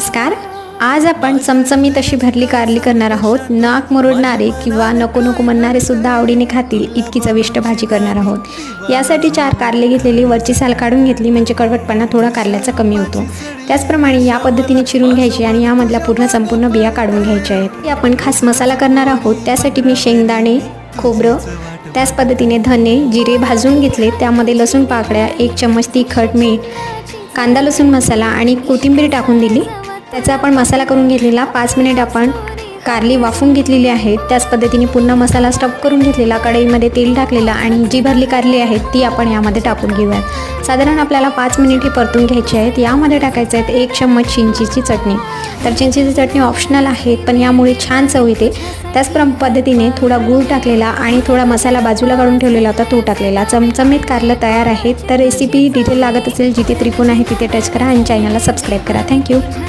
नमस्कार. आज आपण चमचमीत अशी भरली कारली करणार आहोत. नाक मुरडणारे किंवा नको नको म्हणणारे सुद्धा आवडीने खातील इतकी चविष्ट भाजी करणार आहोत. यासाठी चार कारले घेतलेली वरची साल काढून घेतली म्हणजे कडवटपणा थोडा कारल्याचा कमी होतो. त्याचप्रमाणे या पद्धतीने चिरून घ्यायची आणि यामधल्या पूर्ण संपूर्ण बिया काढून घ्यायच्या आहेत. आपण खास मसाला करणार आहोत. त्यासाठी मी शेंगदाणे खोबरं त्याच पद्धतीने धने जिरे भाजून घेतले. त्यामध्ये लसूण पाकळ्या एक चम्मच तिखट मीठ कांदा लसूण मसाला आणि कोथिंबीर टाकून दिली. त्याचा आपण मसाला करून घेतलेला. पाच मिनिट आपण कारली वाफून घेतलेली आहे. त्याच पद्धतीने पुन्हा मसाला स्टफ करून घेतलेला. कढईमध्ये तेल टाकलेलं आणि जी भरली कारली आहे ती आपण यामध्ये टाकून घेऊयात. साधारण आपल्याला पाच मिनिट हे परतून घ्यायची आहेत. यामध्ये टाकायचं आहेत एक चम्मच चिंचीची चटणी. तर चिंचीची चटणी ऑप्शनल आहे पण यामुळे छान चव येते. त्याच प्र पद्धतीने थोडा गूळ टाकलेला आणि थोडा मसाला बाजूला काढून ठेवलेला होता तो टाकलेला. चमचमीत कारलं तयार आहे तर रेसिपी डिटेल लागत असेल जिथे त्रिकोण आहे तिथे टच करा आणि चॅनलला सबस्क्राईब करा. थँक्यू